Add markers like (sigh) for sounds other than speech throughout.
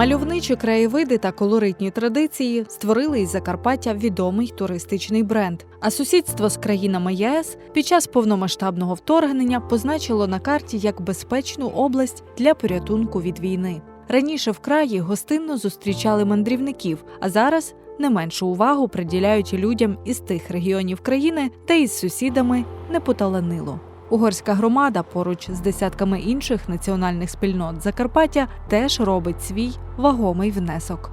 Мальовничі краєвиди та колоритні традиції створили із Закарпаття відомий туристичний бренд. А сусідство з країнами ЄС під час повномасштабного вторгнення позначило на карті як безпечну область для порятунку від війни. Раніше в краї гостинно зустрічали мандрівників, а зараз не меншу увагу приділяють людям із тих регіонів країни та із сусідами не поталанило. Угорська громада поруч з десятками інших національних спільнот Закарпаття теж робить свій вагомий внесок.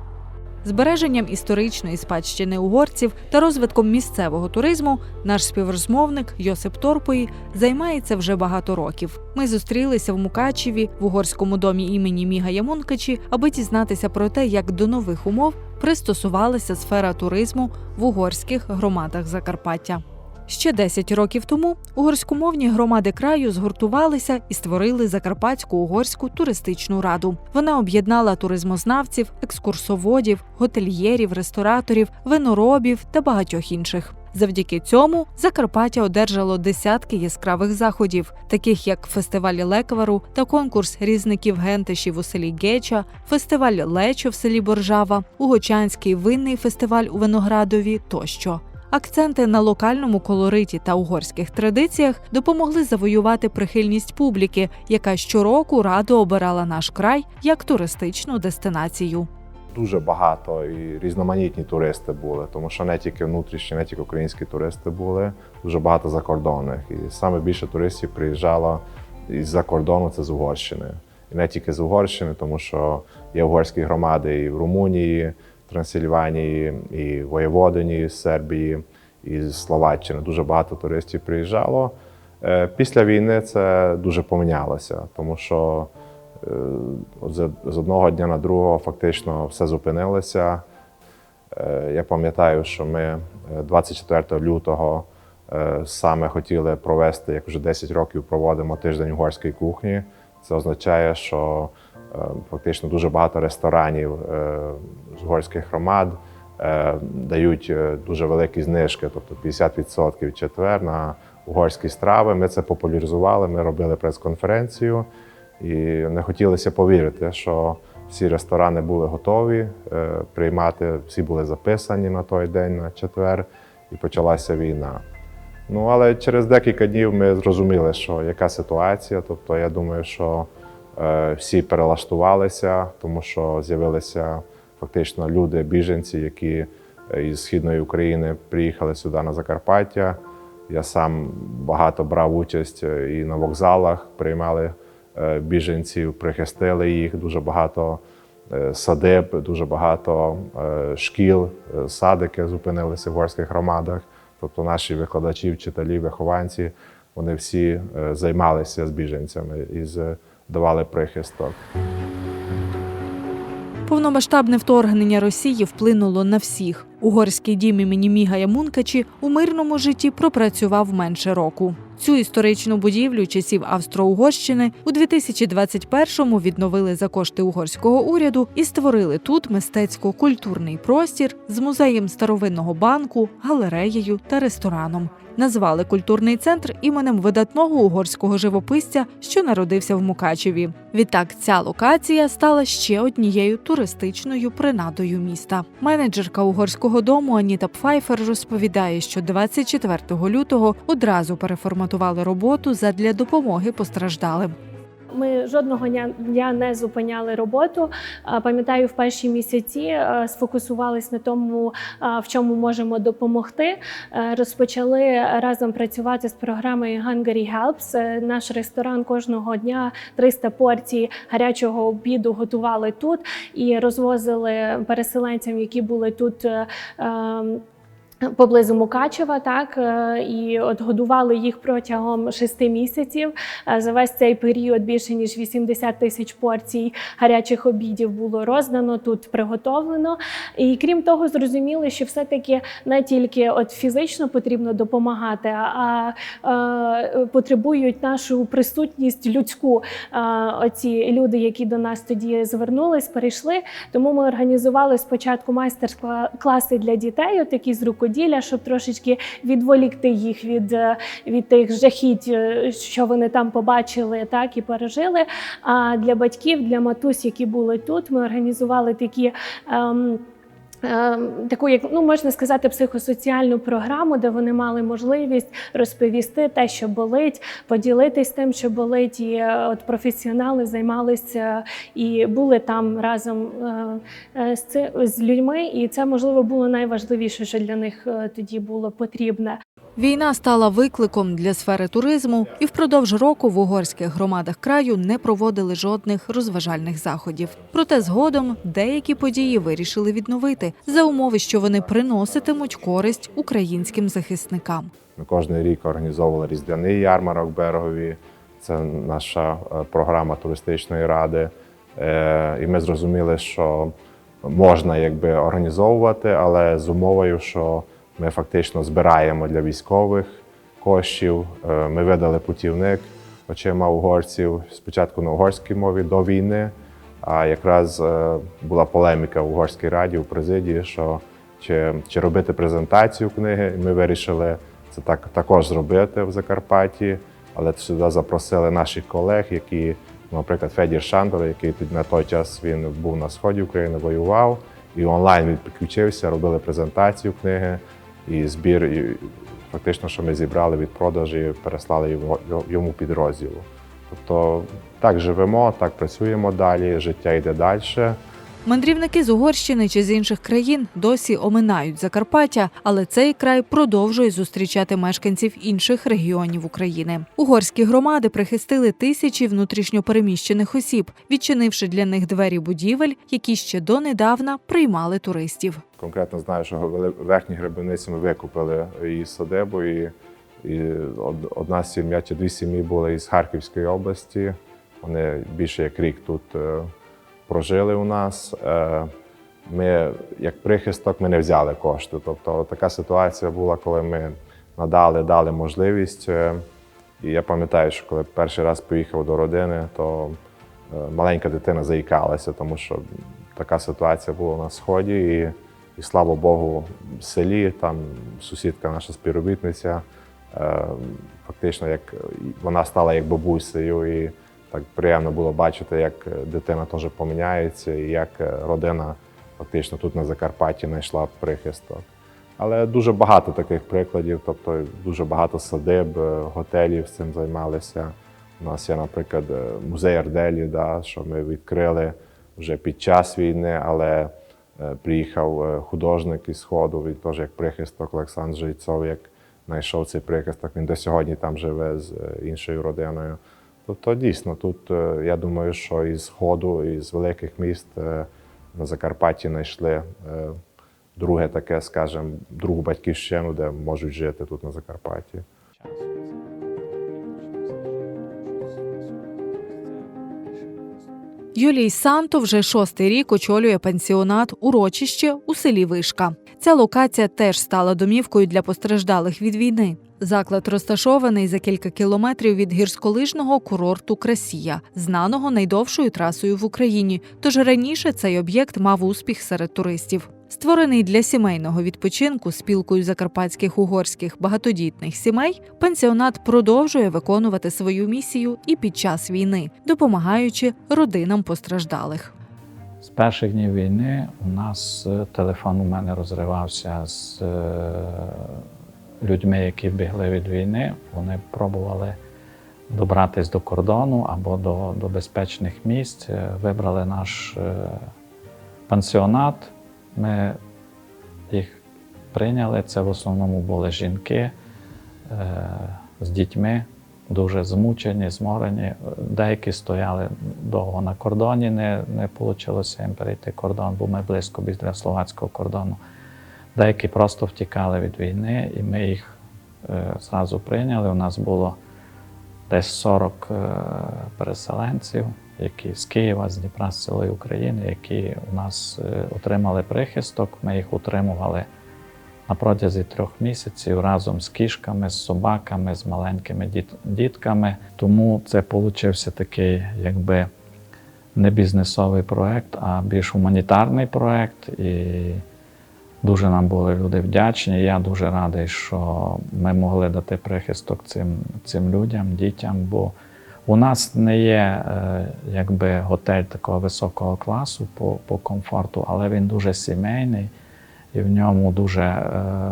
Збереженням історичної спадщини угорців та розвитком місцевого туризму наш співрозмовник Йосип Торпої займається вже багато років. Ми зустрілися в Мукачеві в угорському домі імені Міга Ямункачі, аби дізнатися про те, як до нових умов пристосувалася сфера туризму в угорських громадах Закарпаття. Ще 10 років тому угорськомовні громади краю згуртувалися і створили Закарпатську угорську туристичну раду. Вона об'єднала туризмознавців, екскурсоводів, готельєрів, рестораторів, виноробів та багатьох інших. Завдяки цьому Закарпаття одержало десятки яскравих заходів, таких як фестиваль леквару та конкурс різників гентишів у селі Геча, фестиваль Лечо в селі Боржава, Угочанський винний фестиваль у Виноградові тощо. Акценти на локальному колориті та угорських традиціях допомогли завоювати прихильність публіки, яка щороку радо обирала наш край як туристичну дестинацію. Дуже багато і різноманітні туристи були, тому що не тільки внутрішні, не тільки українські туристи були, дуже багато закордонних. І саме більше туристів приїжджало із-за кордону, це з Угорщини. І не тільки з Угорщини, тому що є угорські громади і в Румунії, Трансильванії, і Воєводині, з Сербії, і Словаччини. Дуже багато туристів приїжджало. Е, Після війни це дуже помінялося, тому що е, з одного дня на другого фактично все зупинилося. Е, Я пам'ятаю, що ми е, 24 лютого саме хотіли провести, як вже 10 років проводимо тиждень угорської кухні. Це означає, що фактично дуже багато ресторанів е, з угорських громад е, дають е, дуже великі знижки, тобто 50% в четвер на угорські страви. Ми це популяризували, ми робили прес-конференцію і не хотілося повірити, що всі ресторани були готові е, приймати, всі були записані на той день, на четвер, і почалася війна. Ну, але через декілька днів ми зрозуміли, що яка ситуація. Тобто, я думаю, що е, всі перелаштувалися, тому що з'явилися фактично люди, біженці, які е, із східної України приїхали сюди на Закарпаття. Я сам багато брав участь е, і на вокзалах, приймали е, біженців, прихистили їх. Дуже багато е, садиб, дуже багато е, шкіл, е, садики зупинилися в горських громадах. Тобто наші викладачі, вчителі, вихованці, вони всі е, займалися з біженцями і з- давали прихисток. Повномасштабне вторгнення Росії вплинуло на всіх. Угорський дім імені Міга Ямункачі у мирному житті пропрацював менше року. Цю історичну будівлю часів Австро-Угорщини у 2021-му відновили за кошти угорського уряду і створили тут мистецько-культурний простір з музеєм старовинного банку, галереєю та рестораном. Назвали культурний центр іменем видатного угорського живописця, що народився в Мукачеві. Відтак ця локація стала ще однією туристичною принадою міста. Менеджерка угорського дому Аніта Пфайфер розповідає, що 24 лютого одразу переформатували роботу задля допомоги постраждалим. Ми жодного дня- не зупиняли роботу. Пам'ятаю, в перші місяці е, сфокусувались на тому, в чому можемо допомогти. Е, Розпочали разом працювати з програмою Hungary Helps. Е, Наш ресторан кожного дня 300 порцій гарячого обіду готували тут і розвозили переселенцям, які були тут. Поблизу Мукачева, так е, і от годували їх протягом шести місяців. Е, За весь цей період більше ніж 80 тисяч порцій гарячих обідів було роздано тут, приготовлено. І крім того, зрозуміли, що все-таки не тільки от фізично потрібно допомагати, а е, потребують нашу присутність людську. Е, Оці люди, які до нас тоді звернулись, перейшли. Тому ми організували спочатку майстер-класи для дітей, от такі з рукоділля, щоб трошечки відволікти їх від, е, від тих жахіть, е, що вони там побачили, так і пережили. А для батьків, для матусь, які були тут, ми організували такі. Ем, Таку, як ну можна сказати, психосоціальну програму, де вони мали можливість розповісти те, що болить, поділитись тим, що болить, і е, от професіонали займалися і були там разом е, е, з з людьми, і це можливо було найважливіше, що для них тоді було потрібне. Війна стала викликом для сфери туризму, і впродовж року в угорських громадах краю не проводили жодних розважальних заходів. Проте згодом деякі події вирішили відновити за умови, що вони приноситимуть користь українським захисникам. Ми кожен рік організовували різдвяний ярмарок Берегові. Це наша е, програма туристичної ради. Е, І ми зрозуміли, що можна якби організовувати, але з умовою, що ми фактично збираємо для військових коштів. Е, Ми видали путівник очима угорців спочатку на угорській мові до війни. А якраз е, була полеміка в угорській раді у президії, що чи, чи робити презентацію книги. Ми вирішили це так також зробити в Закарпатті, але сюди запросили наших колег, які, наприклад, Федір Шандор, який на той час він був на сході України, воював, і онлайн він підключився, робили презентацію книги і збір. І фактично, що ми зібрали від продажі, переслали йому підрозділу. Тобто так живемо, так працюємо далі, життя йде далі. Мандрівники з Угорщини чи з інших країн досі оминають Закарпаття, але цей край продовжує зустрічати мешканців інших регіонів України. Угорські громади прихистили тисячі внутрішньопереміщених осіб, відчинивши для них двері будівель, які ще донедавна приймали туристів. Конкретно знаю, що в верхній гребениці ми викупили її садибу, і, і одна сім'я чи дві сім'ї були із Харківської області. Вони більше як рік тут е, прожили у нас. Е, Ми, як прихисток, ми не взяли кошти. Тобто така ситуація була, коли ми надали, дали можливість. Е, І я пам'ятаю, що коли перший раз поїхав до родини, то е, маленька дитина заїкалася, тому що така ситуація була на сході. І, і слава Богу, в селі там сусідка, наша співробітниця, фактично, як вона стала як бабусею, і так приємно було бачити, як дитина теж поміняється, і як родина фактично тут на Закарпатті знайшла прихисток. Але дуже багато таких прикладів, тобто дуже багато садиб, е, готелів з цим займалися. У нас є, наприклад, е, музей Арделі, да, що ми відкрили вже під час війни, але е, приїхав е, художник із Сходу, він теж як прихисток Олександр Жильцов, як знайшов цей прихисток. Він до сьогодні там живе з е, іншою родиною. Тобто дійсно тут, е, я думаю, що із Сходу, із великих міст е, на Закарпатті знайшли е, друге таке, скажімо, другу батьківщину, де можуть жити тут на Закарпатті. Юлій Санто вже шостий рік очолює пансіонат урочище у селі Вишка. Ця локація теж стала домівкою для постраждалих від війни. Заклад розташований за кілька кілометрів від гірськолижного курорту Красія, знаного найдовшою трасою в Україні. Тож раніше цей об'єкт мав успіх серед туристів. Створений для сімейного відпочинку спілкою закарпатських угорських багатодітних сімей, пансіонат продовжує виконувати свою місію і під час війни, допомагаючи родинам постраждалих. З перших днів війни у нас е, телефон у мене розривався з е, людьми, які бігли від війни. Вони пробували добратися до кордону або до, до безпечних місць. Е, Вибрали наш е, пансіонат. Ми їх прийняли. Це в основному були жінки е, з дітьми, дуже змучені, зморені. Деякі стояли довго на кордоні, не, не вийшло їм перейти кордон, бо ми близько біля словацького кордону. Деякі просто втікали від війни, і ми їх е, зразу прийняли. У нас було десь 40 е, переселенців, які з Києва, з Дніпра, з цілої України, які у нас е, отримали прихисток. Ми їх утримували на протязі трьох місяців разом з кішками, з собаками, з маленькими діт- дітками. Тому це получився такий, якби не бізнесовий проект, а більш гуманітарний проект. І Дуже нам були люди вдячні. Я дуже радий, що ми могли дати прихисток цим, цим людям, дітям. Бо у нас не є е, якби готель такого високого класу по, по комфорту, але він дуже сімейний і в ньому дуже е,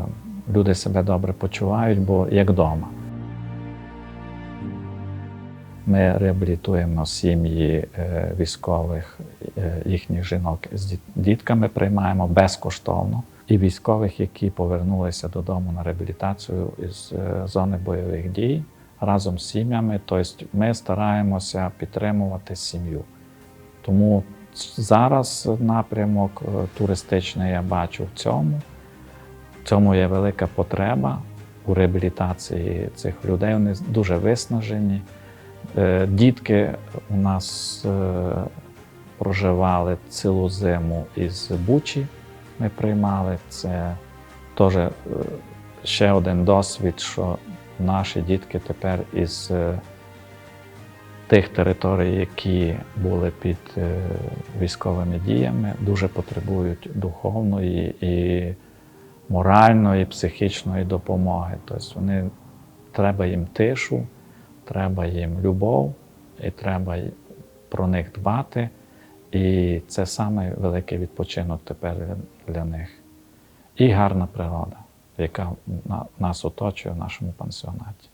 люди себе добре почувають, бо як вдома. Ми реабілітуємо сім'ї е, військових, їхніх жінок з дітками приймаємо безкоштовно. І військових, які повернулися додому на реабілітацію із е, зони бойових дій разом з сім'ями. Тобто ми стараємося підтримувати сім'ю. Тому зараз напрямок е, туристичний я бачу в цьому. В цьому є велика потреба у реабілітації цих людей. Вони дуже виснажені. Е, Дітки у нас проживали цілу зиму із Бучі. Ми приймали. Це теж е, ще один досвід, що наші дітки тепер із е, тих територій, які були під е, військовими діями, дуже потребують духовної і моральної, психічної допомоги. Тобто вони треба їм тишу, треба їм любов, і треба про них дбати. І це самий великий відпочинок тепер для- них. І гарна природа, яка на- нас оточує в нашому пансіонаті.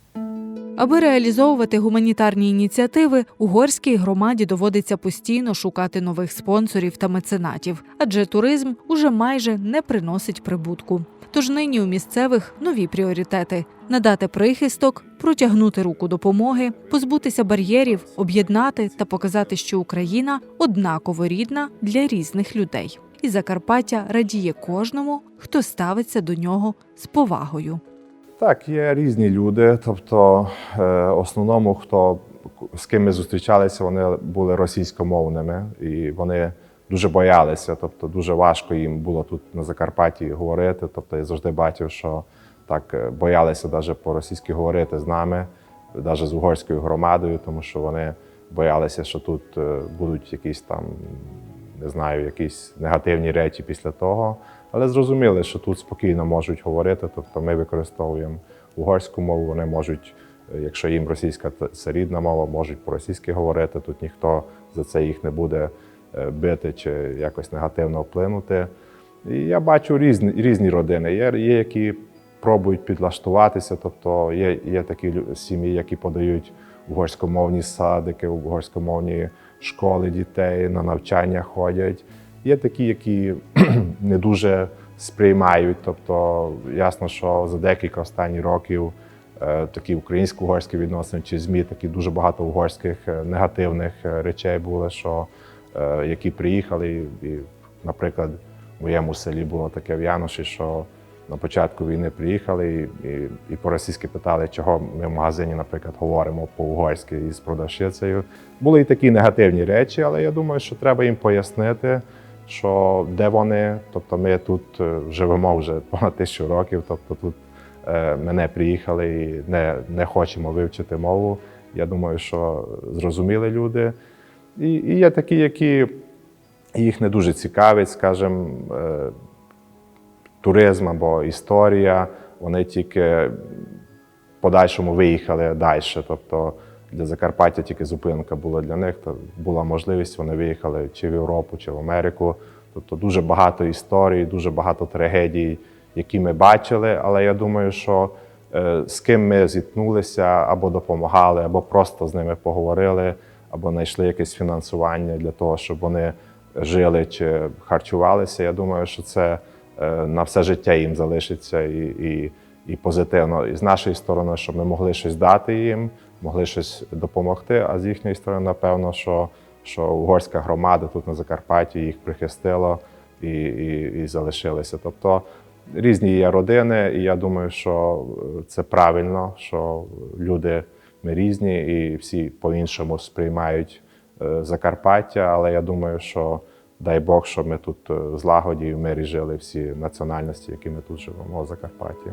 Аби реалізовувати гуманітарні ініціативи, угорській громаді доводиться постійно шукати нових спонсорів та меценатів, адже туризм уже майже не приносить прибутку. Тож нині у місцевих нові пріоритети: надати прихисток, протягнути руку допомоги, позбутися бар'єрів, об'єднати та показати, що Україна однаково рідна для різних людей. І Закарпаття радіє кожному, хто ставиться до нього з повагою. Так, є різні люди. Тобто, е, основному, хто з ким ми зустрічалися, вони були російськомовними і вони дуже боялися. Тобто, дуже важко їм було тут на Закарпатті говорити. Тобто, я завжди бачив, що так е, боялися навіть по-російськи говорити з нами, навіть з угорською громадою, тому що вони боялися, що тут е, будуть якісь там, не знаю, якісь негативні речі після того. Але зрозуміли, що тут спокійно можуть говорити. Тобто ми використовуємо угорську мову, вони можуть, е, якщо їм російська це рідна мова, можуть по-російськи говорити. Тут ніхто за це їх не буде е, бити чи якось негативно вплинути. І я бачу різні, різні родини. Є, є які пробують підлаштуватися, тобто є, є такі сім'ї, які подають угорськомовні садики, угорськомовні школи дітей, на навчання ходять. Є такі, які (clears throat) не дуже сприймають. Тобто, ясно, що за декілька останніх років е, такі українсько-угорські відносини чи ЗМІ, такі дуже багато угорських е, негативних е, речей було, що які приїхали, і, наприклад, в моєму селі було таке в Яноші, що на початку війни приїхали і, і, по-російськи питали, чого ми в магазині, наприклад, говоримо по-угорськи із продавщицею. Були і такі негативні речі, але я думаю, що треба їм пояснити, що де вони, тобто ми тут е, живемо вже понад тисячу років, тобто тут е, ми не приїхали і не, не хочемо вивчити мову. Я думаю, що зрозуміли люди. І, і є такі, які їх не дуже цікавить, скажімо, е, туризм або історія. Вони тільки подальшому виїхали далі. Тобто для Закарпаття тільки зупинка була для них. То була можливість, вони виїхали чи в Європу, чи в Америку. Тобто дуже багато історій, дуже багато трагедій, які ми бачили. Але я думаю, що е, з ким ми зіткнулися або допомагали, або просто з ними поговорили, або знайшли якесь фінансування для того, щоб вони жили чи харчувалися. Я думаю, що це на все життя їм залишиться і, і, і позитивно. І з нашої сторони, щоб ми могли щось дати їм, могли щось допомогти. А з їхньої сторони, напевно, що, що угорська громада тут на Закарпатті їх прихистила і, і, і залишилися. Тобто різні є родини, і я думаю, що е, це правильно, що люди ми різні і всі по-іншому сприймають е, Закарпаття, але я думаю, що дай Бог, щоб ми тут е, злагоді і в мирі жили всі національності, які ми тут живемо в Закарпатті.